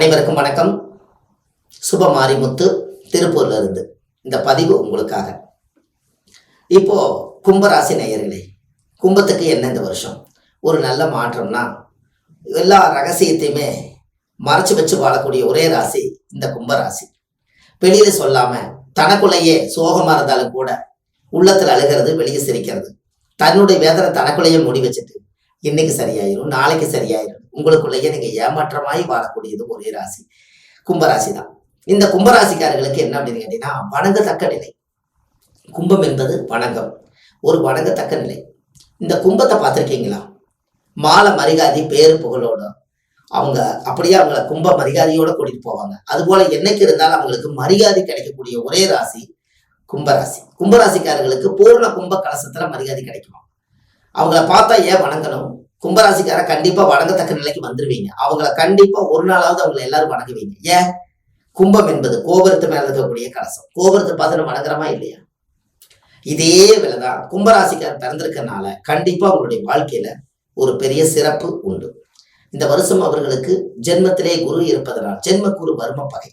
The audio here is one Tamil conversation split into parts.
அனைவருக்கும் வணக்கம். சுப மாரிமுத்து திருப்பூர்ல இருந்து இந்த பதிவு உங்களுக்காக. இப்போ கும்பராசி நேயர்களே கும்பத்துக்கு என்ன இந்த வருஷம்? ஒரு நல்ல மாற்றம்னா எல்லா ரகசியத்தையுமே மறைச்சு வச்சு வாழக்கூடிய ஒரே ராசி இந்த கும்பராசி. வெளியில சொல்லாம தனக்குள்ளேயே சோகமா இருந்தாலும் கூட உள்ளத்துல அழுகிறது வெளியே சிரிக்கிறது. தன்னுடைய வேதனை தனக்குள்ளேயே முடி வச்சுட்டு இன்னைக்கு சரியாயிரும் நாளைக்கு சரியாயிரும். உங்களுக்குள்ளேயே நீங்க ஏமாற்றமாய் வாழக்கூடியது ஒரே ராசி. கும்பராசி தான் இந்த கும்பராசிக்காரர்களுக்கு என்ன அப்படின்னு கேட்டீங்கன்னா வணங்கத்தக்க நிலை. கும்பம் என்பது வணங்கம் ஒரு வணங்கத்தக்க நிலை. இந்த கும்பத்தை பார்த்துருக்கீங்களா? மாலை மரியாதை பேரு புகழோட அவங்க அப்படியே அவங்கள கும்ப மரியாதையோட கூட்டிட்டு போவாங்க. அதுபோல என்னைக்கு இருந்தாலும் அவங்களுக்கு மரியாதை கிடைக்கக்கூடிய ஒரே ராசி கும்பராசி. கும்பராசிக்காரர்களுக்கு பூர்ண கும்ப கலசத்துல மரியாதை கிடைக்குமா? அவங்கள பார்த்தா ஏன் வணங்கணும்? கும்பராசிக்கார கண்டிப்பா வணங்கத்தக்க நிலைக்கு வந்துருவீங்க. அவங்கள கண்டிப்பா ஒரு நாளாவது அவங்களை எல்லாரும் வணங்குவீங்க ஏன்? கும்பம் என்பது கோபுரத்து மேல இருக்கக்கூடிய கலசம். கோபுரத்தை பார்த்து நம்ம வணங்குறமா இல்லையா? இதே விலைதான் கும்பராசிக்கார் பிறந்திருக்கனால கண்டிப்பா அவங்களுடைய வாழ்க்கையில ஒரு பெரிய சிறப்பு உண்டு. இந்த வருஷம் அவர்களுக்கு ஜென்மத்திலே குரு இருப்பதனால் ஜென்ம குரு வர்ம பகை.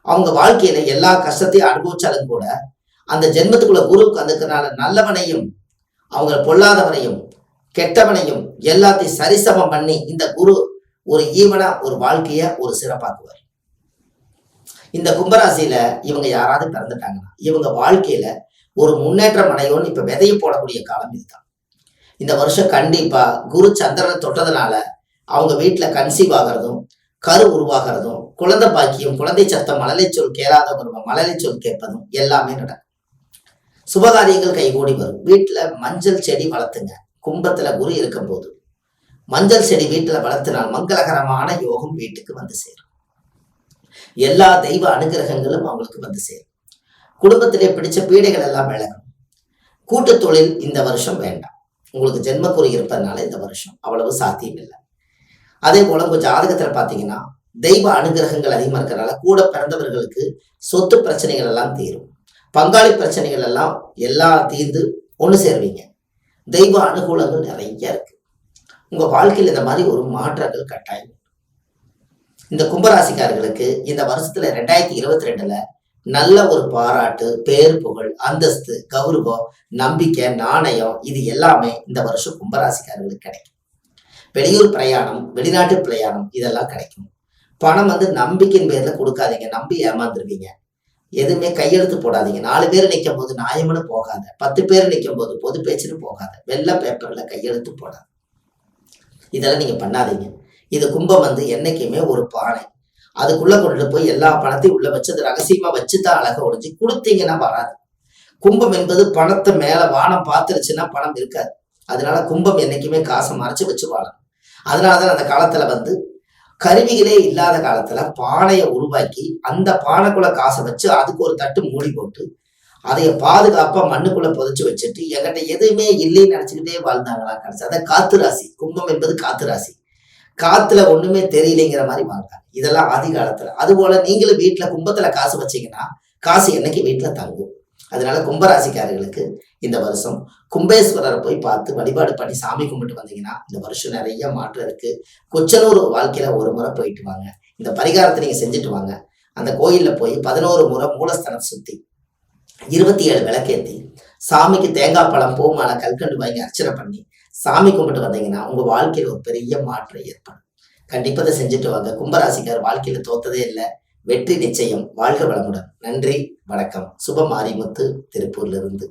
அவங்க வாழ்க்கையில எல்லா கஷ்டத்தையும் அனுபவிச்சாலும் கூட அந்த ஜென்மத்துக்குள்ள குரு உட்காந்துக்கிறனால நல்லவனையும் அவங்க பொல்லாதவனையும் கெட்டவனையும் எல்லாத்தையும் சரிசமம் பண்ணி இந்த குரு ஒரு ஈவனா ஒரு வாழ்க்கைய ஒரு சிறப்பாக்குவார். இந்த கும்பராசியில இவங்க யாராவது பிறந்துட்டாங்கன்னா இவங்க வாழ்க்கையில ஒரு முன்னேற்றம் அடையும்னு இப்ப விதைய போடக்கூடிய காலம் இதுதான். இந்த வருஷம் கண்டிப்பா குரு சந்திரனை தொட்டதுனால அவங்க வீட்டுல கன்சீவ் ஆகிறதும் கரு உருவாகிறதும் குழந்தை பாக்கியம் குழந்தை சத்தம் மழலை சொல் கேளாத குடும்பம் மழலை சொல் கேட்பதும் எல்லாமே நடக்கும். சுபகாரியங்கள் கைகூடி வரும். வீட்டுல மஞ்சள் செடி வளர்த்துங்க. கும்பத்துல குரு இருக்கும்போது மஞ்சள் செடி வீட்டுல வளர்த்தினால் மங்களகரமான யோகம் வீட்டுக்கு வந்து சேரும். எல்லா தெய்வ அனுகிரகங்களும் அவங்களுக்கு வந்து சேரும். குடும்பத்திலே பிடிச்ச பீடைகள் எல்லாம் விலகும். கூட்டு தொழில் இந்த வருஷம் வேண்டாம். உங்களுக்கு ஜென்மக்குறி இருப்பதனால இந்த வருஷம் அவ்வளவு சாத்தியம் இல்லை. அதே போல உங்க ஜாதகத்துல பாத்தீங்கன்னா தெய்வ அனுகிரகங்கள் அதிகமா இருக்கிறனால கூட பிறந்தவர்களுக்கு சொத்து பிரச்சனைகள் எல்லாம் தீரும். பங்காளி பிரச்சனைகள் எல்லாம் எல்லாம் தீர்ந்து ஒன்று சேருவீங்க. தெய்வ அனுகூலங்கள் நிறைய இருக்கு. உங்க வாழ்க்கையில் இந்த மாதிரி ஒரு மாற்றங்கள் கட்டாயம். இந்த கும்பராசிக்காரர்களுக்கு இந்த வருஷத்துல ரெண்டாயிரத்தி இருபத்தி ரெண்டுல நல்ல ஒரு பாராட்டு பேர் புகழ் அந்தஸ்து கௌரவம் நம்பிக்கை நாணயம் இது எல்லாமே இந்த வருஷம் கும்பராசிக்காரர்களுக்கு கிடைக்கும். வெளியூர் பிரயாணம் வெளிநாட்டு பிரயாணம் இதெல்லாம் கிடைக்கும். பணம் வந்து நம்பிக்கையின் பேர்ல கொடுக்காதீங்க. நம்பி ஏமாந்துருவீங்க. எதுவுமே கையெழுத்து போடாதீங்க. நாலு பேர் நிற்கும் போது நியாயம்னு போகாத. பத்து பேர் நிற்கும் போது பொது பேச்சுன்னு போகாத. வெள்ளை பேப்பரில் கையெழுத்து போடாது. இதெல்லாம் நீங்கள் பண்ணாதீங்க. இது கும்பம் வந்து என்றைக்குமே ஒரு பானை. அதுக்குள்ளே கொண்டுட்டு போய் எல்லா பணத்தையும் உள்ளே வச்சு அது வச்சு தான் அழகை ஒழிஞ்சு கொடுத்தீங்கன்னா வராது. கும்பம் என்பது பணத்தை மேலே வானம் பார்த்துருச்சுன்னா பணம் இருக்காது. அதனால கும்பம் என்றைக்குமே காசை மறைச்சு வச்சு வாழணும். அதனாலதான் அந்த காலத்தில் வந்து கருவிகளே இல்லாத காலத்துல பானையை உருவாக்கி அந்த பானைக்குள்ள காசை வச்சு அதுக்கு ஒரு தட்டு மூடி போட்டு அதைய பாதுகாப்பா மண்ணுக்குள்ள புதைச்சு வச்சுட்டு என்கிட்ட எதுவுமே இல்லைன்னு நினைச்சுக்கிட்டே வாழ்ந்தாங்களா கடைசி. அதான் காத்து ராசி. கும்பம் என்பது காத்து ராசி. காத்துல ஒண்ணுமே தெரியலைங்கிற மாதிரி வாழ்ந்தாங்க. இதெல்லாம் ஆதி காலத்துல அது போல நீங்களும் வீட்டுல கும்பத்துல காசு வச்சீங்கன்னா காசு என்னைக்கு வீட்டுல தங்கும்? அதனால கும்பராசிக்காரர்களுக்கு இந்த வருஷம் கும்பேஸ்வரரை போய் பார்த்து வழிபாடு பண்ணி சாமி கும்பிட்டு வந்தீங்கன்னா இந்த வருஷம் நிறைய மாற்றம் இருக்கு. கொச்சனூர் வாழ்க்கையில ஒரு முறை போயிட்டு வாங்க. இந்த பரிகாரத்தை நீங்க செஞ்சுட்டு வாங்க. அந்த கோயில்ல போய் பதினோரு முறை மூலஸ்தானத்தை சுத்தி இருபத்தி ஏழு விளக்கேத்தி சாமிக்கு தேங்காய் பழம் பூமாலை கல்கண்டு வாங்கி அர்ச்சனை பண்ணி சாமி கும்பிட்டு வந்தீங்கன்னா உங்க வாழ்க்கையில ஒரு பெரிய மாற்றம் ஏற்படும். கண்டிப்பா செஞ்சுட்டு வாங்க. கும்பராசிக்கார் வாழ்க்கையில தோத்ததே இல்லை. வெற்றி நிச்சயம் வாழ்க வளமுடன். நன்றி வணக்கம். சுப மாரிமுத்து திருப்பூர்லிருந்து.